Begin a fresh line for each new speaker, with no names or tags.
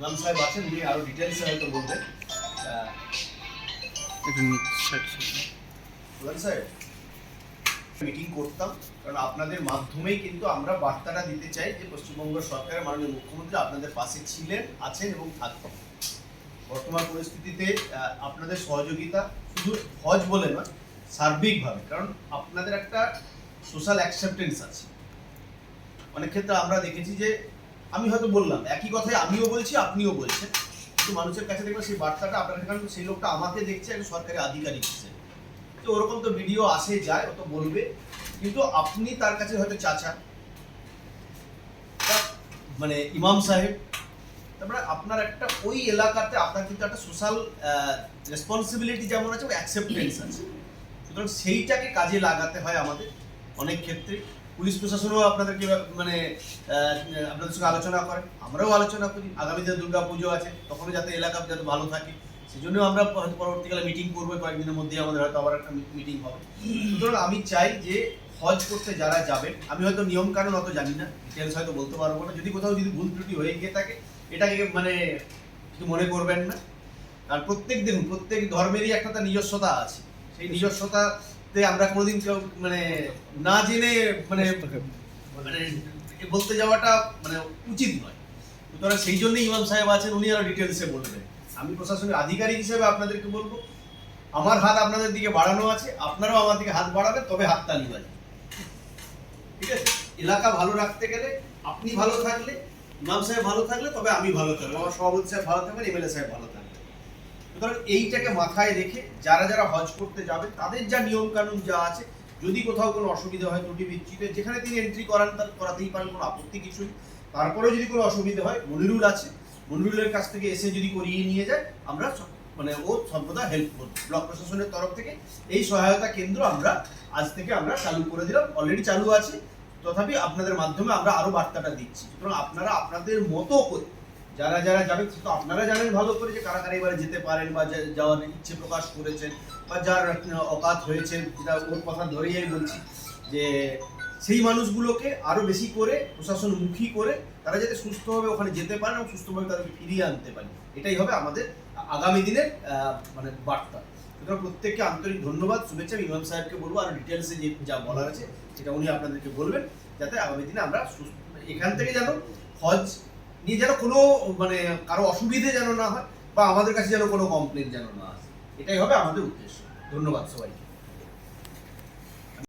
ইমাম সাহেব আছেন উনি আরও ডিটেলসে হয়তো বলবেন। সাহেব মিটিং করতাম কারণ আপনাদের মাধ্যমেই কিন্তু আমরা বার্তাটা দিতে চাই যে পশ্চিমবঙ্গ সরকারের মাননীয় মুখ্যমন্ত্রী আপনাদের পাশে ছিলেন আছেন এবং থাকবেন। বর্তমান পরিস্থিতিতে আপনাদের সহযোগিতা শুধু হজ বলে নয় সার্বিকভাবে কারণ আপনাদের একটা সোশ্যাল অ্যাকসেপ্টেন্স আছে। অনেক ক্ষেত্রে আমরা দেখেছি যে আমি হয়তো বললাম, একই কথাই আমিও বলছি, আপনিও বলছেন। কিন্তু মানুষের কাছে দেখবেন সেই বার্তাটা আপনার কারণ সেই লোকটা আমাকে দেখছে, একজন সরকারি আধিকারিক হিসেবে তো ওরকম তো ভিডিও আসে, যায়, ও তো বলবে। কিন্তু আপনি তার কাছে হয়তো চাচা মানে ইমাম সাহেব, তারপরে আপনার একটা ওই এলাকাতে আপনার কিন্তু একটা সোশ্যাল রেসপন্সিবিলিটি যেমন আছে অ্যাকসেপ্টেন্স আছে। সুতরাং সেইটাকে কাজে লাগাতে হয় আমাদের অনেক ক্ষেত্রে। পুলিশ প্রশাসনও আপনাদেরকে মানে আপনাদের সঙ্গে আলোচনা করে। আমরাও আলোচনা করি। আগামীতে দুর্গা পুজো আছে, তখনও যাতে এলাকা যাতে ভালো থাকে। সেই জন্য আমরা হয়তো পরবর্তীকালে মিটিং করব, কয়েকদিনের মধ্যে আমাদের হয়তো আবার একটা মিটিং হবে। সুতরাং আমি চাই যে হজ করতে যারা যাবেন, আমি হয়তো নিয়ম কানুন অত জানি না ডিটেলস হয়তো বলতে পারব না। যদি কোথাও যদি ভুল ত্রুটি হয়ে গিয়ে থাকে, এটাকে মানে কিছু মনে করবেন না। আর প্রত্যেক, দেখুন, প্রত্যেক ধর্মেরই একটা তার নিজস্বতা আছে। সেই নিজস্বতাতে আমরা কোনোদিন কেউ মানে না জেনে মানে মানে বলতে যাওয়াটা মানে উচিত নয়। সুতরাং সেই জন্যই ইমাম সাহেব আছেন উনি আরও ডিটেলসে বলবেন। আমি প্রশাসনিক আধিকারিক হিসেবে আপনাদেরকে বলব আমার হাত আপনাদের দিকে বাড়ানো আছে আপনারাও আমার দিকে হাত বাড়াবেন তবে হাত তালি বাজবে ঠিক আছে? এলাকা ভালো রাখতে গেলে আপনি ভালো থাকলে ইমাম সাহেব ভালো থাকলে তবে আমি ভালো থাকব। আমার সভাপতি সাহেব ভালো থাকবেন এমএলএ সাহেব ভালো থাকবেন। সুতরাং এইটাকে মাথায় রেখে যারা যারা হজ করতে যাবে, তাদের যা নিয়ম কানুন যা আছে, যদি কোথাও কোনো অসুবিধা হয় ত্রুটি বিচ্ছিন্ন যেখানে তিনি এন্ট্রি করান, তার করাতেই পারেন, কোনো আপত্তি কিছুই তারপরেও যদি কোনো অসুবিধা হয়, মনিরুল আছে, মনিরুলের কাছ থেকে এসে যদি করিয়ে নিয়ে যায়, আমরা মানে ও সর্বদা হেল্প করব। ব্লক প্রশাসনের তরফ থেকে এই সহায়তা কেন্দ্র আমরা আজ থেকে আমরা চালু করে দিলাম। অলরেডি চালু আছে। তথাপি আপনাদের মাধ্যমে আমরা আরও বার্তাটা দিচ্ছি। সুতরাং আপনারা আপনাদের মতো করে যারা যারা যাবেন তো আপনারা জানেন ভালো করে যে কারা কারা এবারে যেতে পারেন বা যাওয়ার ইচ্ছে প্রকাশ করেছেন বা যার অকাত হয়েছে যেটা ওর কথা ধরেই আমি বলছি যে সেই মানুষগুলোকে আরও বেশি করে প্রশাসনমুখী করে তারা যাতে সুস্থভাবে ওখানে যেতে পারেন এবং সুস্থভাবে তাদেরকে ফিরিয়ে আনতে পারে এটাই হবে আমাদের আগামী দিনের মানে বার্তা। সুতরাং প্রত্যেককে আন্তরিক ধন্যবাদ, শুভেচ্ছা। আমি ইমাম সাহেবকে বলব আর ডিটেলসে যে যা বলার আছে, সেটা উনি আপনাদেরকে বলবেন, যাতে আগামী দিনে আমরা এখান থেকে যেন হজ নিয়ে যেন কোনো মানে কারও অসুবিধে যেন না হয় বা আমাদের কাছে যেন কোনো কমপ্লেন যেন না আসে। এটাই হবে আমাদের উদ্দেশ্য। ধন্যবাদ সবাইকে।